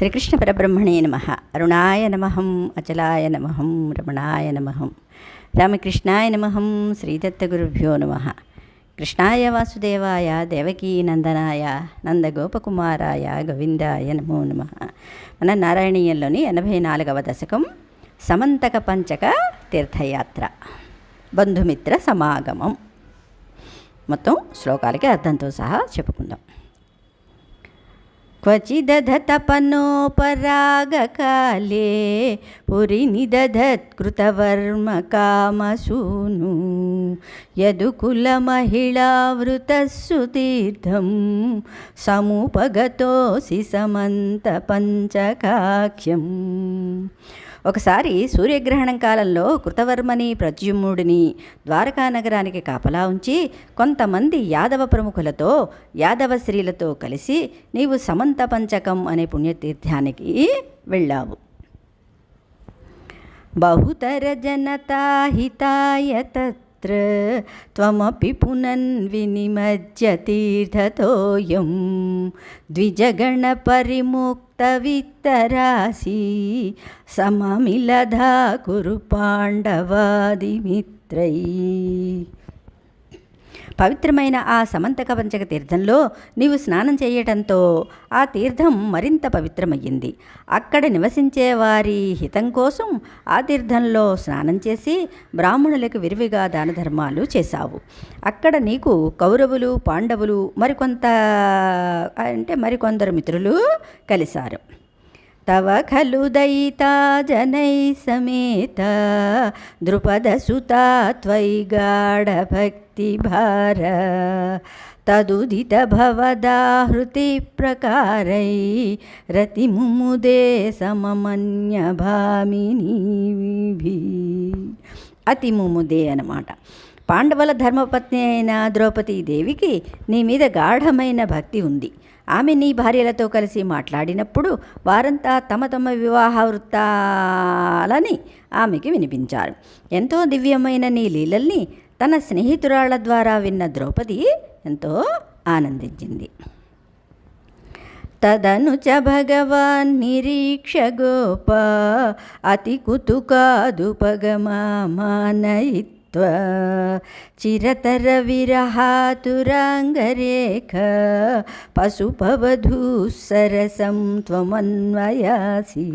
శ్రీకృష్ణ పరబ్రహ్మణే నమ. అరుణాయ నమహం అచలాయ నమహం రమణాయ నమహం రామకృష్ణాయ నమహం శ్రీదత్తగురుభ్యో నమ. కృష్ణాయ వాసుదేవాయ దేవకీ నందనాయ నందగోపకుమారాయ గోవిందాయ నమో నమ. మన నారాయణీయంలోని ఎనభై నాలుగవ దశకం సమంతక పంచక తీర్థయాత్ర. బంధుమిత్ర సమాగమం. మొత్తం శ్లోకాలకి అర్థంతో సహా చెప్పుకుందాం. क्वचिदधतपनोपरागकाले पुरिनिदधत्कृतवर्मकामसूनु यदुकुलमहिळावृतस्सुतीर्थं समुपगतोऽसि समन्तपञ्चकाख्यम् ఒకసారి సూర్యగ్రహణం కాలంలో కృతవర్మని ప్రద్యుమ్నుడిని ద్వారకా నగరానికి కాపలా ఉంచి కొంతమంది యాదవ ప్రముఖులతో యాదవ స్త్రీలతో కలిసి నీవు సమంత పంచకం అనే పుణ్యతీర్థానికి వెళ్ళావు. బహుతర జనతాహితాయ తత్ర త్వమపి పునన్వినిమజ్జతీర్థతోయం ద్విజగణ పరిముక్త విత్తరాసి సమమిలధా కురు పాండవాదిమిత్రై పవిత్రమైన ఆ సమంతక పంచక తీర్థంలో నీవు స్నానం చేయటంతో ఆ తీర్థం మరింత పవిత్రమయ్యింది. అక్కడ నివసించే వారి హితం కోసం ఆ తీర్థంలో స్నానం చేసి బ్రాహ్మణులకు విరివిగా దాన ధర్మాలు చేశావు. అక్కడ నీకు కౌరవులు పాండవులు మరికొంత అంటే మరికొందరు మిత్రులు కలిశారు. తవ ఖలు దయితా జనై సమేత ద్రుపదసుతా త్వయి గాఢభక్తిభార తదుదిత భవదాహృతి ప్రకారై రతిముముదే సమమన్య భామిని అతి ముముదే అన్నమాట పాండవుల ధర్మపత్ని అయిన ద్రౌపదీదేవికి నీ మీద గాఢమైన భక్తి ఉంది. ఆమె నీ భార్యలతో కలిసి మాట్లాడినప్పుడు వారంతా తమ తమ వివాహ వృత్తాలని ఆమెకి వినిపించారు. ఎంతో దివ్యమైన నీ లీలల్ని తన స్నేహితురాళ్ళ ద్వారా విన్న ద్రౌపది ఎంతో ఆనందించింది. తదను చ భగవాన్ నిరీక్ష గోప అతి కుతుకాదుపగమానయిత్ చిరతర విరహాతురాంగరేఖ పశుపవధూ సరసం త్వమన్వయాసి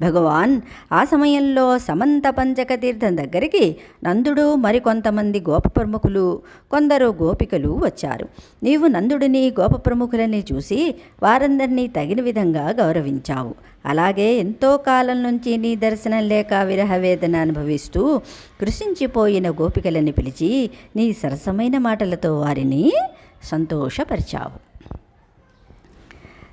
భగవాన్ ఆ సమయంలో సమంత పంచక తీర్థం దగ్గరికి నందుడు మరికొంతమంది గోప ప్రముఖులు కొందరు గోపికలు వచ్చారు. నీవు నందుడిని గోప ప్రముఖులని చూసి వారందరినీ తగిన విధంగా గౌరవించావు. అలాగే ఎంతో కాలం నుంచి నీ దర్శనం లేక విరహవేదన అనుభవిస్తూ కృషించిపోయిన గోపికలని పిలిచి నీ సరసమైన మాటలతో వారిని సంతోషపరిచావు.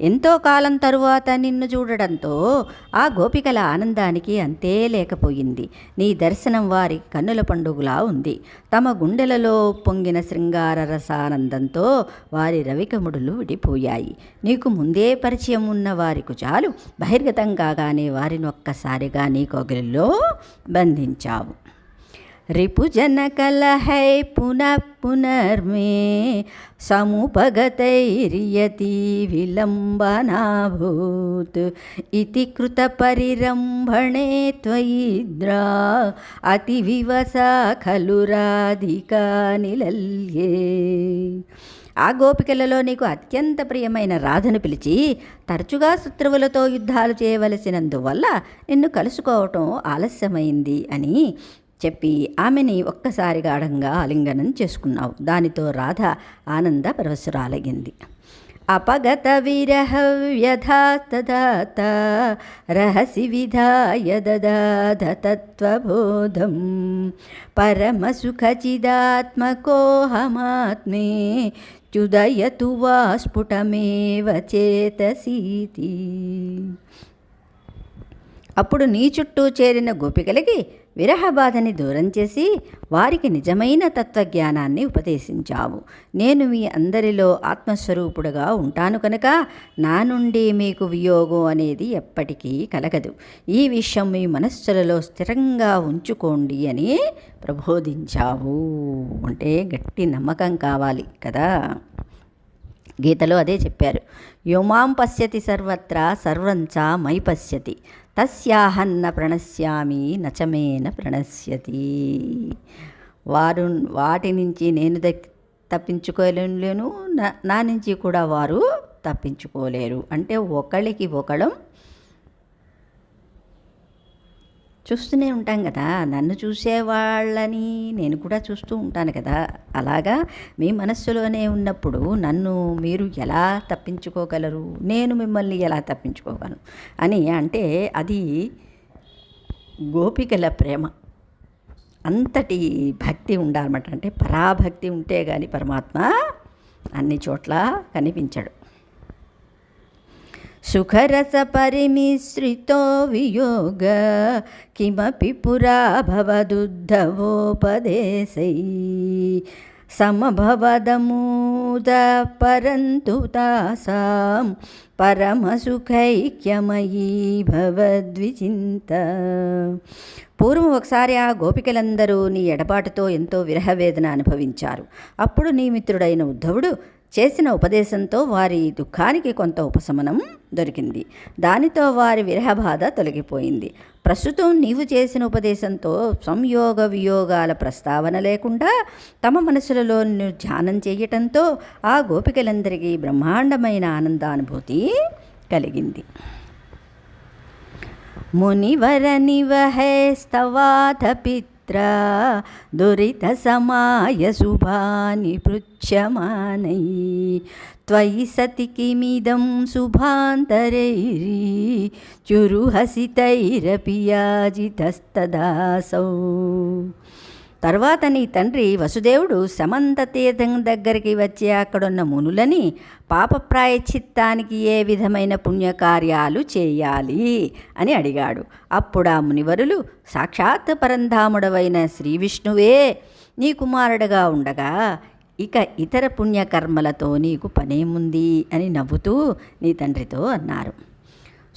ఎంతో కాలం తరువాత నిన్ను చూడడంతో ఆ గోపికల ఆనందానికి అంతే లేకపోయింది. నీ దర్శనం వారి కన్నుల పండుగలా ఉంది. తమ గుండెలలో పొంగిన శృంగార రసానందంతో వారి రవికముడులు విడిపోయాయి. నీకు ముందే పరిచయం ఉన్న వారి చాలు బహిర్గతం కాగానే వారిని ఒక్కసారిగా నీ కొగిలిలో బంధించావు. रिपुजनकलहै पुनः पुनर्मे समुपगतैर्यति विलम्बनाभूत् इति कृतपरिरम्भणे त्वयिद्रा अतिविवसा खलु राधिका निलल्ये ఆ గోపికలలో నీకు అత్యంత ప్రియమైన రాధను పిలిచి తరచుగా శత్రువులతో యుద్ధాలు చేయవలసినందువల్ల నిన్ను కలుసుకోవటం ఆలస్యమైంది అని చెప్పి ఆమెని ఒక్కసారి గాఢంగా ఆలింగనం చేసుకున్నావు. దానితో రాధ ఆనంద పరవశురాలగింది అపగత విరహ వ్యధాత రహసి విధాయ దదాధ పరమసుఖచిదాత్మకోహమాత్మే చుదయతు వా స్ఫుటమేవ చేతసీతి. అప్పుడు నీ చుట్టూ చేరిన గోపికలకి విరహబాధని దూరం చేసి వారికి నిజమైన తత్వజ్ఞానాన్ని ఉపదేశించావు. నేను మీ అందరిలో ఆత్మస్వరూపుడుగా ఉంటాను కనుక నా నుండి మీకు వియోగం అనేది ఎప్పటికీ కలగదు. ఈ విషయం మీ మనస్సులలో స్థిరంగా ఉంచుకోండి అని ప్రబోధించావు. అంటే గట్టి నమ్మకం కావాలి కదా? గీతలో అదే చెప్పారు. యోమాం పశ్యతి సర్వత్ర సర్వంచ మై పశ్యతి. తస్యాహన్న ప్రణశ్యామి నచమేన ప్రణశ్యతి. వారు వాటి నుంచి నేను తప్పించుకోలేను నా నా నుంచి కూడా వారు తప్పించుకోలేరు. అంటే ఒకళ్ళకి ఒకళ్ళం చూస్తూనే ఉంటాం కదా. నన్ను చూసేవాళ్ళని నేను కూడా చూస్తూ ఉంటాను కదా. అలాగా మీ మనస్సులోనే ఉన్నప్పుడు నన్ను మీరు ఎలా తప్పించుకోగలరు? నేను మిమ్మల్ని ఎలా తప్పించుకోగలను? అని అంటే అది గోపికల ప్రేమ. అంతటి భక్తి ఉండాలన్నమాట. అంటే పరాభక్తి ఉంటే కానీ పరమాత్మ అన్ని చోట్ల కనిపించడు. సుఖరస పరిమిశ్రితో వియోగ కిమపి పురా భవదుద్ధవోపదేశై సమభవదమూద పరంతు తాసాం పరమసుఖైక్యమయీ భవద్విచింత పూర్వం ఒకసారి ఆ గోపికలందరూ నీ ఎడబాటుతో ఎంతో విరహవేదన అనుభవించారు. అప్పుడు నీ మిత్రుడైన ఉద్ధవుడు చేసిన ఉపదేశంతో వారి దుఃఖానికి కొంత ఉపశమనం దొరికింది. దానితో వారి విరహబాధ తొలగిపోయింది. ప్రస్తుతం నీవు చేసిన ఉపదేశంతో సంయోగ వియోగాల ప్రస్తావన లేకుండా తమ మనసులలో ధ్యానం చేయటంతో ఆ గోపికలందరికీ బ్రహ్మాండమైన ఆనందానుభూతి కలిగింది. మునివర నివహే స్తవాథ పిత్ర దురిత సమాయ శుభాని పృచ్యమానై త్వయి సతి కిమిదం శుభాంతరైరి చురుహసితైరపి యాజితస్తదాసౌ తర్వాత నీ తండ్రి వసుదేవుడు సమంత తీర్థం దగ్గరికి వచ్చి అక్కడున్న మునులని పాప ప్రాయశ్చిత్తానికి ఏ విధమైన పుణ్యకార్యాలు చేయాలి అని అడిగాడు. అప్పుడు ఆ మునివరులు సాక్షాత్ పరంధాముడవైన శ్రీ విష్ణువే నీ కుమారుడుగా ఉండగా ఇక ఇతర పుణ్యకర్మలతో నీకు పనేముంది? అని నవ్వుతూ నీ తండ్రితో అన్నారు.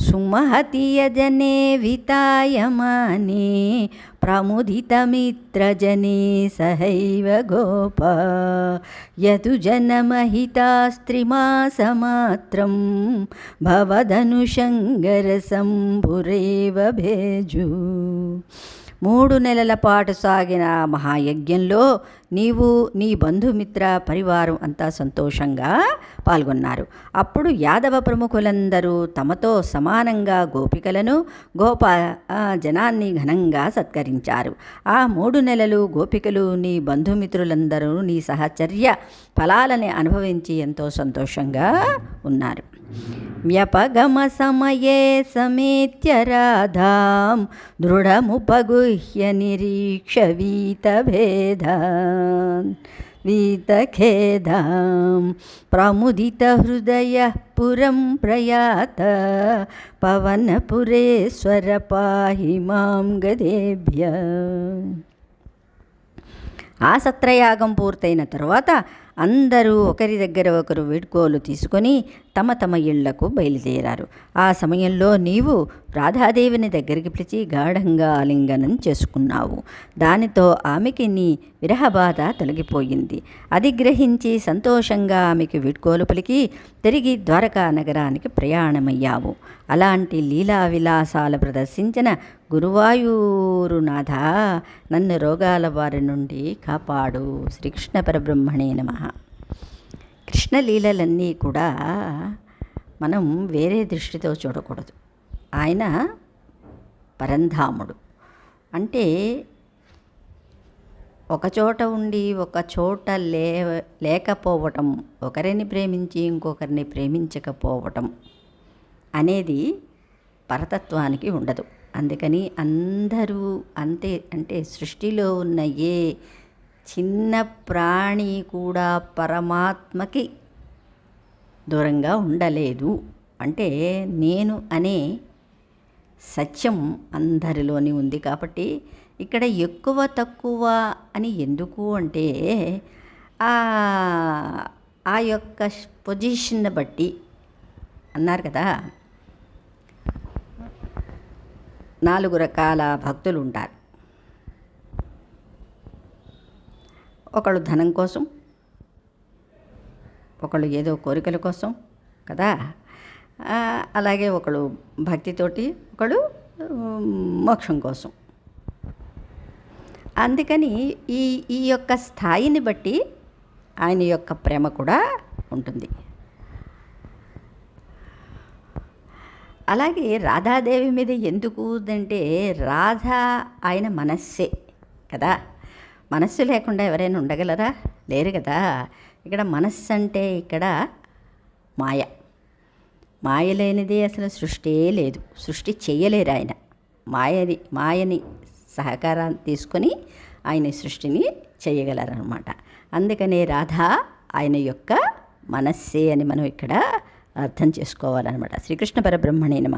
సుమహతీయజనే వితాయమానే ప్రముదితమిత్రజనే సహైవ గోప యతు జనమహితాస్త్రిమాసమాత్రం భవధనుషంగర పురేవ భేజు మూడు నెలల పాటు సాగిన మహాయజ్ఞంలో నీవు నీ బంధుమిత్ర పరివారం అంతా సంతోషంగా పాల్గొన్నారు. అప్పుడు యాదవ ప్రముఖులందరూ తమతో సమానంగా గోపికలను గోప జనాన్ని ఘనంగా సత్కరించారు. ఆ మూడు నెలలు గోపికలు నీ బంధుమిత్రులందరూ నీ సహచర్య ఫలాలని అనుభవించి ఎంతో సంతోషంగా ఉన్నారు. వ్యపగమ సమయే సమేత్య రాధాం దృఢముపగుహ్య నిరీక్ష వీతభేద వీతఖేదాం ప్రముదిత హృదయ పురం ప్రయాత పవనపురేశ్వర పాహి మాం గదేభ్య ఆ సత్రయాగం పూర్తయిన తరువాత అందరూ ఒకరి దగ్గర ఒకరు వీడ్కోలు తీసుకొని తమ తమ ఇళ్ళకు బయలుదేరారు. ఆ సమయంలో నీవు రాధాదేవిని దగ్గరికి పిలిచి గాఢంగా ఆలింగనం చేసుకున్నావు. దానితో ఆమెకి నీ విరహబాధ తొలగిపోయింది. అది గ్రహించి సంతోషంగా ఆమెకి వీడ్కోలు పలికి తిరిగి ద్వారకా నగరానికి ప్రయాణమయ్యావు. అలాంటి లీలా విలాసాలు ప్రదర్శించిన గురువాయూరునాథ నన్ను రోగాల వారి నుండి కాపాడు. శ్రీకృష్ణ పరబ్రహ్మణే నమ. కృష్ణలీలలన్నీ కూడా మనం వేరే దృష్టితో చూడకూడదు. ఆయన పరంధాముడు. అంటే ఒక చోట ఉండి ఒక చోట లే లేకపోవటం ఒకరిని ప్రేమించి ఇంకొకరిని ప్రేమించకపోవటం అనేది పరతత్వానికి ఉండదు. అందుకని అందరూ అంతే అంటే సృష్టిలో ఉన్న ఏ చిన్న ప్రాణి కూడా పరమాత్మకి దూరంగా ఉండలేదు. అంటే నేను అనే సత్యం అందరిలోని ఉంది కాబట్టి ఇక్కడ ఎక్కువ తక్కువ అని ఎందుకు అంటే ఆ ఆ యొక్క పొజిషన్ బట్టి అన్నారు కదా. నాలుగు రకాల భక్తులు ఉంటారు ఒకళ్ళు ధనం కోసం ఒకళ్ళు ఏదో కోరికల కోసం కదా? అలాగే ఒకళ్ళు భక్తితోటి ఒకళ్ళు మోక్షం కోసం. అందుకని ఈ ఈ యొక్క స్థాయిని బట్టి ఆయన యొక్క ప్రేమ కూడా ఉంటుంది. అలాగే రాధాదేవి మీద ఎందుకు అంటే రాధ ఆయన మనస్సే కదా. మనస్సు లేకుండా ఎవరైనా ఉండగలరా? లేరు కదా. ఇక్కడ మనస్సు అంటే ఇక్కడ మాయ. మాయ లేనిది అసలు సృష్టి లేదు. సృష్టి చేయలేరు ఆయన. మాయని మాయని సహకారాన్ని తీసుకొని ఆయన సృష్టిని చేయగలరనమాట అందుకనే రాధ ఆయన యొక్క మనస్సే అని మనం ఇక్కడ అర్థం చేసుకోవాలన్నమాట. శ్రీకృష్ణ పరబ్రహ్మణే నమ.